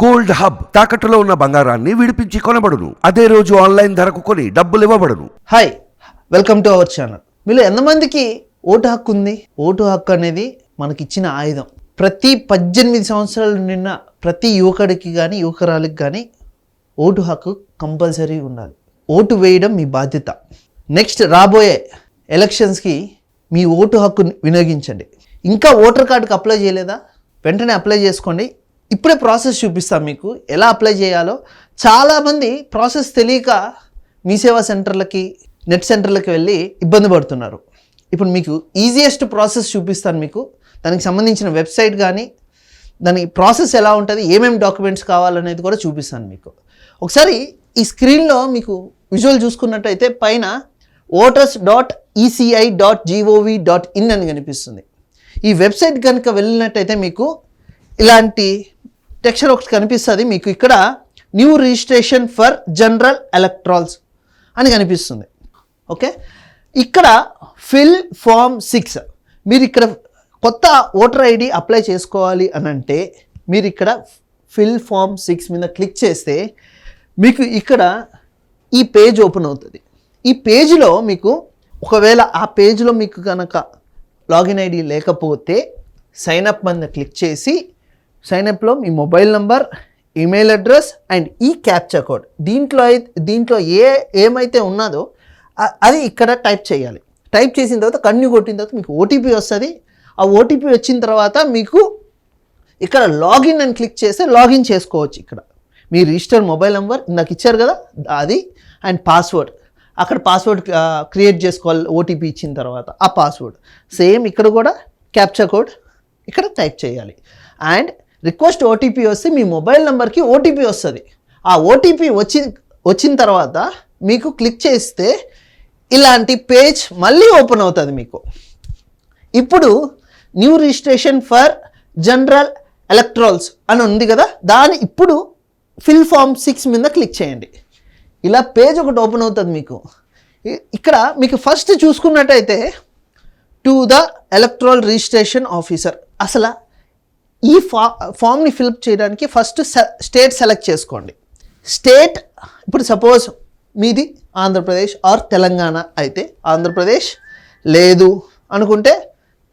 Gold hub తాకట్టులో ఉన్న బంగారాన్ని విడిపించి కొనబడును. అదే రోజు ఆన్లైన్ ధరకు కొని డబ్బులు ఇవ్వబడును. Hi welcome to our channel మీలో ఎంతమందికి ఓటు హక్కు ఉంది? ఓటు హక్కు అనేది మనకి ఇచ్చిన ఆయుధం. ప్రతి పద్దెనిమిది సంవత్సరాలు నిన్న ప్రతి యువకుడికి కానీ యువకురాలికి కానీ ఓటు హక్కు కంపల్సరీ ఉండాలి. ఓటు వేయడం మీ బాధ్యత. నెక్స్ట్ రాబోయే ఎలక్షన్స్కి మీ ఓటు హక్కును వినియోగించండి. ఇంకా ఓటర్ కార్డుకి అప్లై చేయలేదా? వెంటనే అప్లై చేసుకోండి. ఇప్పుడే ప్రాసెస్ చూపిస్తాం మీకు. ఎలా అప్లై చేయాలో. చాలామంది ప్రాసెస్ తెలియక మీ సేవా సెంటర్లకి నెట్ సెంటర్లకి వెళ్ళి ఇబ్బంది పడుతున్నారు. ఇప్పుడు మీకు ఈజియెస్ట్ ప్రాసెస్ చూపిస్తాను మీకు. దానికి సంబంధించిన వెబ్సైట్ కానీ దాని ప్రాసెస్ ఎలా ఉంటుంది ఏమేమి డాక్యుమెంట్స్ కావాలనేది కూడా చూపిస్తాను మీకు. ఒకసారి ఈ స్క్రీన్లో మీకు విజువల్ చూసుకున్నట్టయితే పైన voters dot ECI dot GOV dot in అని కనిపిస్తుంది. ఈ వెబ్సైట్ కనుక వెళ్ళినట్టయితే మీకు ఇలాంటి టెక్చర్ ఒకటి కనిపిస్తుంది మీకు ఇక్కడ new registration for general electorals అని కనిపిస్తుంది. ఓకే ఇక్కడ ఫిల్ ఫామ్ సిక్స్ మీరు ఇక్కడ కొత్త ఓటర్ ఐడి అప్లై చేసుకోవాలి అని అంటే మీరు ఇక్కడ ఫిల్ ఫామ్ సిక్స్ మీద క్లిక్ చేస్తే మీకు ఇక్కడ ఈ పేజ్ ఓపెన్ అవుతుంది. ఈ పేజ్లో మీకు ఒకవేళ ఆ పేజ్లో మీకు కనుక లాగిన్ ఐడి లేకపోతే సైన్ అప్ మీద క్లిక్ చేసి సైన్అప్లో మీ mobile number email address and ఈ క్యాప్చర్ కోడ్ దీంట్లో అయితే దీంట్లో ఏ ఏమైతే ఉన్నదో అది ఇక్కడ టైప్ చేయాలి. టైప్ చేసిన తర్వాత కన్ను కొట్టిన తర్వాత మీకు ఓటీపీ వస్తుంది. ఆ ఓటీపీ వచ్చిన తర్వాత మీకు ఇక్కడ లాగిన్ అని క్లిక్ చేస్తే లాగిన్ చేసుకోవచ్చు ఇక్కడ. మీ రిజిస్టర్ మొబైల్ నెంబర్ ఇందాక ఇచ్చారు కదా అది అండ్ పాస్వర్డ్ అక్కడ పాస్వర్డ్ క్రియేట్ చేసుకోవాలి ఓటీపీ ఇచ్చిన తర్వాత. ఆ పాస్వర్డ్ సేమ్ ఇక్కడ కూడా క్యాప్చర్ కోడ్ ఇక్కడ టైప్ చేయాలి. అండ్ రిక్వెస్ట్ ఓటీపీ వస్తే మీ మొబైల్ నెంబర్కి ఓటీపీ వస్తుంది. ఆ ఓటీపీ వచ్చి వచ్చిన తర్వాత మీకు క్లిక్ చేస్తే ఇలాంటి పేజ్ మళ్ళీ ఓపెన్ అవుతుంది మీకు. ఇప్పుడు new registration for general electorals అని ఉంది కదా దాని ఇప్పుడు ఫిల్ ఫామ్ సిక్స్ మీద క్లిక్ చేయండి. ఇలా పేజ్ ఒకటి ఓపెన్ అవుతుంది మీకు. ఇక్కడ మీకు ఫస్ట్ చూసుకున్నట్టయితే to the electoral registration officer. అసలు ఈ ఫా ఫామ్ని ఫిల్అప్ చేయడానికి ఫస్ట్ స్టేట్ సెలెక్ట్ చేసుకోండి. స్టేట్ ఇప్పుడు సపోజ్ మీది ఆంధ్రప్రదేశ్ ఆర్ తెలంగాణ అయితే ఆంధ్రప్రదేశ్ లేదు అనుకుంటే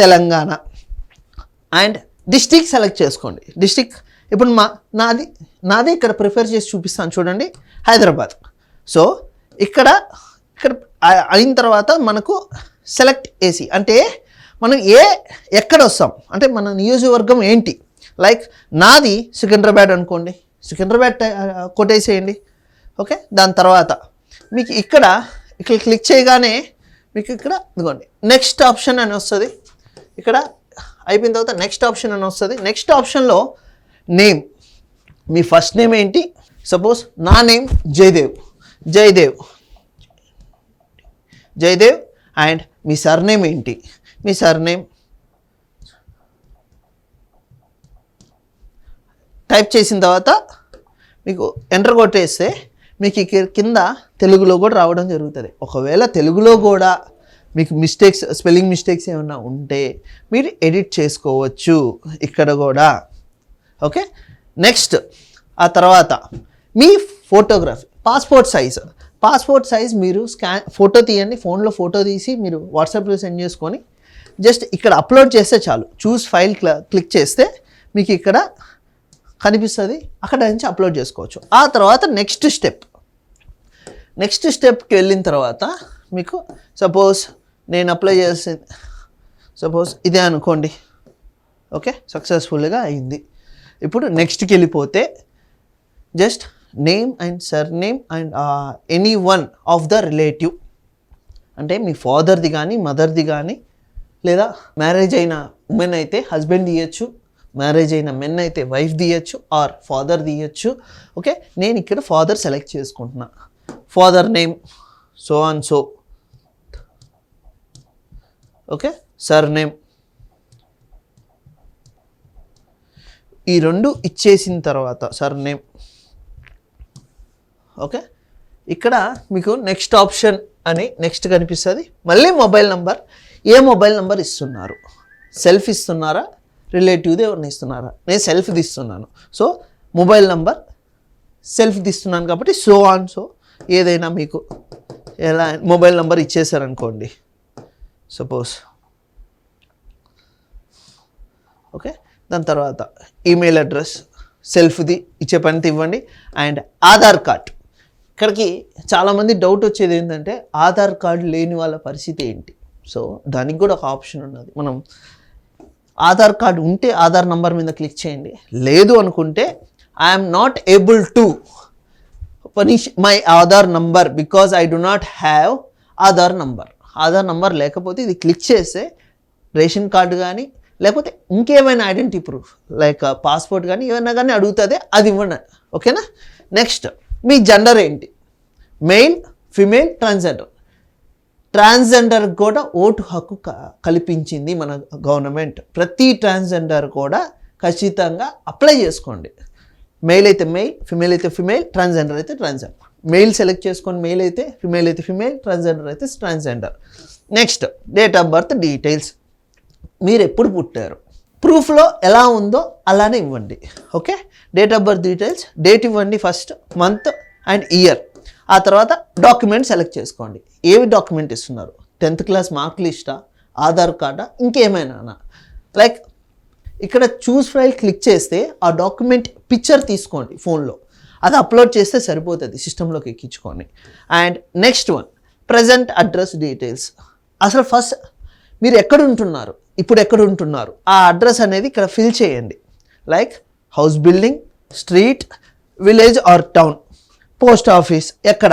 తెలంగాణ. అండ్ డిస్టిక్ సెలెక్ట్ చేసుకోండి. డిస్టిక్ ఇప్పుడు మా నాది నాది ఇక్కడ ప్రిఫర్ చేసి చూపిస్తాను చూడండి. హైదరాబాద్. సో ఇక్కడ ఇక్కడ అయిన తర్వాత మనకు సెలెక్ట్ ఏసీ అంటే మనం ఏ ఎక్కడ వస్తాం? అంటే మన నియోజకవర్గం ఏంటి? లైక్ నాది సికింద్రాబాద్ అనుకోండి. సికింద్రాబాద్ కొట్టేసేయండి. ఓకే? దాని తర్వాత మీకు ఇక్కడ ఇక్కడ క్లిక్ చేయగానే మీకు ఇక్కడ ఇదిగోండి. నెక్స్ట్ ఆప్షన్ అని వస్తుంది. ఇక్కడ అయిపోయిన తర్వాత నెక్స్ట్ ఆప్షన్ అని వస్తుంది. నెక్స్ట్ ఆప్షన్లో నేమ్ మీ ఫస్ట్ నేమ్ ఏంటి? సపోజ్ నా నేమ్ జయదేవ్ జయదేవ్ జయదేవ్ అండ్ మీ సర్నేమ్ ఏంటి? మీ సర్నేమ్ టైప్ చేసిన తర్వాత మీకు ఎంటర్ కొట్టేస్తే మీకు ఇక్కడ కింద తెలుగులో కూడా రావడం జరుగుతుంది. ఒకవేళ తెలుగులో కూడా మీకు మిస్టేక్స్ స్పెల్లింగ్ మిస్టేక్స్ ఏమైనా ఉంటే మీరు ఎడిట్ చేసుకోవచ్చు ఇక్కడ కూడా. ఓకే నెక్స్ట్ ఆ తర్వాత మీ photography passport size passport size మీరు స్కాన్ ఫోటో తీయండి ఫోన్లో ఫోటో తీసి మీరు వాట్సాప్లో సెండ్ చేసుకొని జస్ట్ ఇక్కడ అప్లోడ్ చేస్తే చాలు. చూస్ ఫైల్ క్లిక్ చేస్తే మీకు ఇక్కడ కనిపిస్తుంది. అక్కడ నుంచి అప్లోడ్ చేసుకోవచ్చు. ఆ తర్వాత నెక్స్ట్ స్టెప్. నెక్స్ట్ స్టెప్కి వెళ్ళిన తర్వాత మీకు సపోజ్ నేను అప్లై చేసి సపోజ్ ఇదే అనుకోండి. ఓకే? సక్సెస్ఫుల్గా అయింది. ఇప్పుడు నెక్స్ట్కి వెళ్ళిపోతే just name and surname and any one of the relative. అంటే మీ ఫాదర్ది కానీ మదర్ది కానీ లేదా మ్యారేజ్ అయిన ఉమెన్ అయితే హస్బెండ్ తీయొచ్చు మ్యారేజ్ అయిన మెన్ అయితే వైఫ్ తీయచ్చు ఆర్ ఫాదర్ తీయచ్చు. ఓకే నేను ఇక్కడ ఫాదర్ సెలెక్ట్ చేసుకుంటున్నా. Father name so and so okay surname ఈ రెండు ఇచ్చేసిన తర్వాత సర్ నేమ్ ఓకే ఇక్కడ మీకు నెక్స్ట్ ఆప్షన్ అని నెక్స్ట్ కనిపిస్తుంది. మళ్ళీ మొబైల్ నంబర్ ఏ మొబైల్ నెంబర్ ఇస్తున్నారు? సెల్ఫ్ ఇస్తున్నారా? రిలేటివ్ది ఎవరిని ఇస్తున్నారా? నేను సెల్ఫ్ ఇస్తున్నాను సో మొబైల్ నెంబర్ సెల్ఫ్ తీస్తున్నాను కాబట్టి సో ఆన్ సో ఏదైనా మీకు ఎలా మొబైల్ నెంబర్ ఇచ్చేసారనుకోండి సపోజ్. ఓకే? దాని తర్వాత ఈమెయిల్ అడ్రస్ సెల్ఫ్ది ఇచ్చే పని ఇవ్వండి. And Aadhaar card. ఇక్కడికి చాలామంది డౌట్ వచ్చేది ఏంటంటే ఆధార్ కార్డ్ లేని వాళ్ళ పరిస్థితి ఏంటి? సో దానికి కూడా ఒక ఆప్షన్ ఉన్నది. మనం ఆధార్ కార్డ్ ఉంటే ఆధార్ నంబర్ మీద క్లిక్ చేయండి. లేదు అనుకుంటే I'm not able to furnish my Aadhaar number because I do not have Aadhaar number. Aadhaar number లేకపోతే ఇది క్లిక్ చేస్తే రేషన్ కార్డు కానీ లేకపోతే ఇంకేమైనా ఐడెంటిటీ ప్రూఫ్ లైక్ పాస్పోర్ట్ కానీ ఏమైనా కానీ అడుగుతుంది అది ఇవ్వండి. ఓకేనా? నెక్స్ట్ మీ జెండర్ ఏంటి? Male female transgender. ట్రాన్స్జెండర్ కూడా ఓటు హక్కు క- కల్పించింది మన గవర్నమెంట్. ప్రతి ట్రాన్స్జెండర్ కూడా ఖచ్చితంగా అప్లై చేసుకోండి. మెయిల్ అయితే మెయిల్ ఫిమేల్ అయితే ఫిమేల్ ట్రాన్స్జెండర్ అయితే ట్రాన్స్జెండర్. మెయిల్ సెలెక్ట్ చేసుకొని మెయిల్ అయితే ఫిమేల్ అయితే ఫిమేల్ ట్రాన్స్జెండర్ అయితే transgender. Next date of birth details. మీరు ఎప్పుడు పుట్టారు? ప్రూఫ్లో ఎలా ఉందో అలానే ఇవ్వండి. Okay? Date of birth details date ఇవ్వండి ఫస్ట్ మంత్ అండ్ ఇయర్. ఆ తర్వాత డాక్యుమెంట్ సెలెక్ట్ చేసుకోండి. ఏవి డాక్యుమెంట్ ఇస్తున్నారు? టెన్త్ క్లాస్ మార్క్ లిస్టా ఆధార్ కార్డా ఇంకేమైనా లైక్ ఇక్కడ చూస్ ఫైల్ క్లిక్ చేస్తే ఆ డాక్యుమెంట్ పిక్చర్ తీసుకోండి ఫోన్లో అది అప్లోడ్ చేస్తే సరిపోతుంది సిస్టంలోకి ఎక్కించుకోండి and next one present address details అసలు ఫస్ట్ మీరు ఎక్కడ ఉంటున్నారు? ఇప్పుడు ఎక్కడ ఉంటున్నారు? ఆ అడ్రస్ అనేది ఇక్కడ ఫిల్ చేయండి. Like house building street village or town post office ఎక్కడ?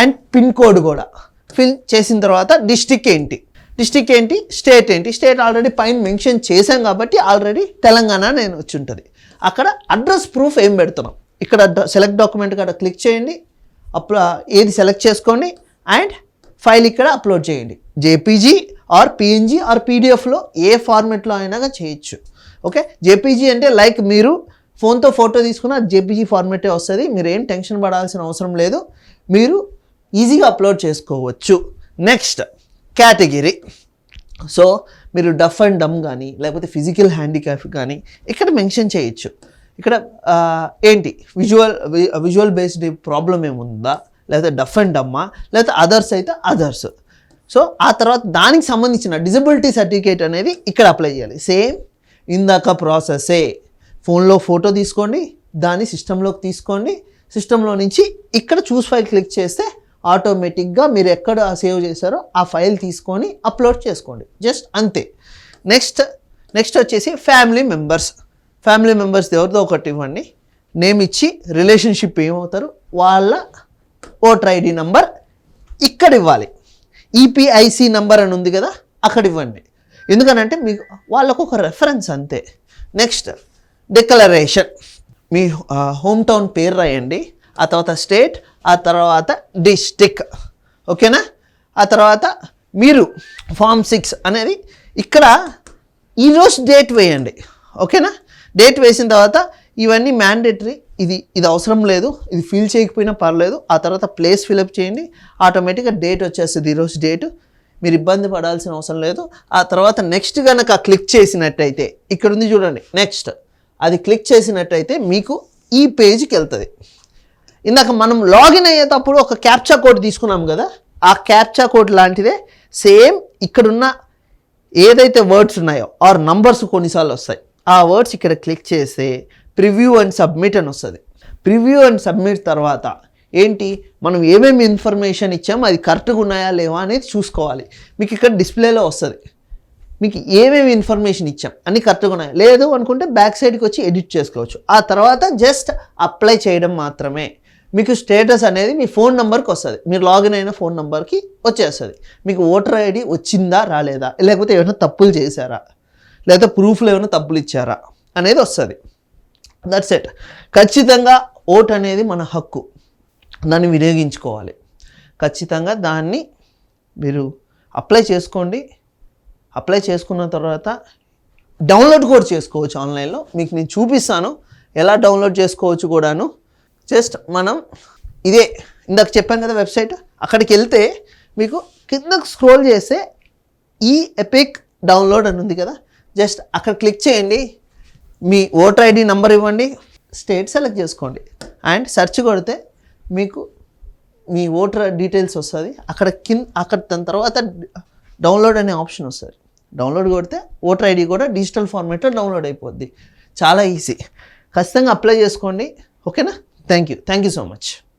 అండ్ పిన్ కోడ్ కూడా ఫిల్ చేసిన తర్వాత డిస్టిక్ ఏంటి? డిస్టిక్ ఏంటి? స్టేట్ ఏంటి? స్టేట్ ఆల్రెడీ పైన మెన్షన్ చేశాం కాబట్టి ఆల్రెడీ తెలంగాణ నేను వచ్చి ఉంటుంది. అక్కడ అడ్రస్ ప్రూఫ్ ఏం పెడుతున్నాం? ఇక్కడ సెలెక్ట్ డాక్యుమెంట్ కాడ క్లిక్ చేయండి అప్లో ఏది సెలెక్ట్ చేసుకోండి అండ్ ఫైల్ ఇక్కడ అప్లోడ్ చేయండి. జేపీజీ ఆర్ పిఎన్జీ ఆర్ పీడిఎఫ్లో ఏ ఫార్మెట్లో అయినా చేయొచ్చు. ఓకే? జేపీజీ అంటే లైక్ మీరు ఫోన్తో ఫోటో తీసుకున్న జేపీజీ ఫార్మేటే వస్తుంది. మీరు ఏం టెన్షన్ పడాల్సిన అవసరం లేదు. మీరు ఈజీగా అప్లోడ్ చేసుకోవచ్చు. Next category. సో మీరు డఫ్ అండ్ డమ్ కానీ లేకపోతే ఫిజికల్ హ్యాండిక్యాప్ కానీ ఇక్కడ మెన్షన్ చేయొచ్చు. ఇక్కడ ఏంటి? విజువల్ విజువల్ బేస్డ్ ప్రాబ్లం ఏముందా? లేకపోతే డఫ్ అండ్ డమ్మా? లేకపోతే అదర్స్ అయితే అదర్స్. సో ఆ తర్వాత దానికి సంబంధించిన డిజబిలిటీ సర్టిఫికేట్ అనేది ఇక్కడ అప్లై చేయాలి. సేమ్ ఇందాక ప్రాసెసే. ఫోన్లో ఫోటో తీసుకోండి దాన్ని సిస్టంలోకి తీసుకోండి. సిస్టంలో నుంచి ఇక్కడ చూస్ ఫైల్ క్లిక్ చేస్తే ఆటోమేటిక్గా మీరు ఎక్కడ సేవ్ చేశారో ఆ ఫైల్ తీసుకొని అప్లోడ్ చేసుకోండి. జస్ట్ అంతే. నెక్స్ట్ నెక్స్ట్ వచ్చేసి ఫ్యామిలీ మెంబర్స్. ఫ్యామిలీ మెంబర్స్ ఎవరిదో ఒకటి ఇవ్వండి. నేమ్ ఇచ్చి రిలేషన్షిప్ ఏమవుతారు? వాళ్ళ ఓటర్ ఐడి నంబర్ ఇక్కడ ఇవ్వాలి. ఈపీఐసి నంబర్ అని ఉంది కదా అక్కడ ఇవ్వండి. ఎందుకనంటే మీకు వాళ్ళకు ఒక రెఫరెన్స్ అంతే. నెక్స్ట్ డిక్లరేషన్ మీ హోమ్ టౌన్ పేరు రాయండి. ఆ తర్వాత స్టేట్ ఆ తర్వాత డిస్టిక్ ఓకేనా? ఆ తర్వాత మీరు ఫామ్ సిక్స్ అనేది ఇక్కడ ఈరోజు డేట్ వేయండి. ఓకేనా? డేట్ వేసిన తర్వాత ఇవన్నీ మ్యాండేటరీ ఇది ఇది అవసరం లేదు. ఇది ఫిల్ చేయకపోయినా పర్లేదు. ఆ తర్వాత ప్లేస్ ఫిలప్ చేయండి. ఆటోమేటిక్గా డేట్ వచ్చేస్తుంది ఈరోజు డేట్ మీరు ఇబ్బంది పడాల్సిన అవసరం లేదు. ఆ తర్వాత నెక్స్ట్ కనుక క్లిక్ చేసినట్టయితే ఇక్కడ ఉంది చూడండి నెక్స్ట్ అది క్లిక్ చేసినట్టయితే మీకు ఈ పేజ్కి వెళ్తుంది. ఇందాక మనం లాగిన్ అయ్యేటప్పుడు ఒక క్యాప్చా కోడ్ తీసుకున్నాం కదా ఆ క్యాప్చా కోడ్ లాంటిదే సేమ్ ఇక్కడున్న ఏదైతే వర్డ్స్ ఉన్నాయో ఆర్ నంబర్స్ కొన్నిసార్లు వస్తాయి. ఆ వర్డ్స్ ఇక్కడ క్లిక్ చేస్తే ప్రివ్యూ అండ్ సబ్మిట్ అని వస్తుంది. ప్రివ్యూ అండ్ సబ్మిట్ తర్వాత ఏంటి? మనం ఏమేమి ఇన్ఫర్మేషన్ ఇచ్చామో అది కరెక్ట్గా ఉన్నాయా లేవా అనేది చూసుకోవాలి. మీకు ఇక్కడ డిస్ప్లేలో వస్తుంది. మీకు ఏమేమి ఇన్ఫర్మేషన్ ఇచ్చాం? అన్ని కరెక్ట్గా ఉన్నాయి. లేదు అనుకుంటే బ్యాక్ సైడ్కి వచ్చి ఎడిట్ చేసుకోవచ్చు. ఆ తర్వాత జస్ట్ అప్లై చేయడం మాత్రమే. మీకు స్టేటస్ అనేది మీ ఫోన్ నెంబర్కి వస్తుంది. మీరు లాగిన్ అయిన ఫోన్ నెంబర్కి వచ్చేస్తుంది. మీకు ఓటర్ ఐడి వచ్చిందా రాలేదా? లేకపోతే ఏమైనా తప్పులు చేశారా? లేకపోతే ప్రూఫ్లు ఏమైనా తప్పులు ఇచ్చారా? అనేది వస్తుంది. దట్స్ ఎట్ ఖచ్చితంగా ఓట్ అనేది మన హక్కు. దాన్ని వినియోగించుకోవాలి. ఖచ్చితంగా దాన్ని మీరు అప్లై చేసుకోండి. అప్లై చేసుకున్న తర్వాత డౌన్లోడ్ కూడా చేసుకోవచ్చు ఆన్లైన్లో. మీకు నేను చూపిస్తాను ఎలా డౌన్లోడ్ చేసుకోవచ్చు కూడాను. జస్ట్ మనం ఇదే ఇందాక చెప్పాను కదా వెబ్సైట్ అక్కడికి వెళ్తే మీకు కిందకు స్క్రోల్ చేస్తే ఈ ఎపిక్ డౌన్లోడ్ అని ఉంది కదా. జస్ట్ అక్కడ క్లిక్ చేయండి. మీ ఓటర్ ఐడి నంబర్ ఇవ్వండి. స్టేట్ సెలెక్ట్ చేసుకోండి. అండ్ సెర్చ్ కొడితే మీకు మీ ఓటర్ డీటెయిల్స్ వస్తుంది. అక్కడ కింద అక్కడ దాని తర్వాత డౌన్లోడ్ అనే ఆప్షన్ వస్తుంది. డౌన్లోడ్ కొడితే ఓటర్ ఐడి కూడా డిజిటల్ ఫార్మేట్లో డౌన్లోడ్ అయిపోద్ది. చాలా ఈజీ. ఖచ్చితంగా అప్లై చేసుకోండి. ఓకేనా? Thank you. Thank you so much.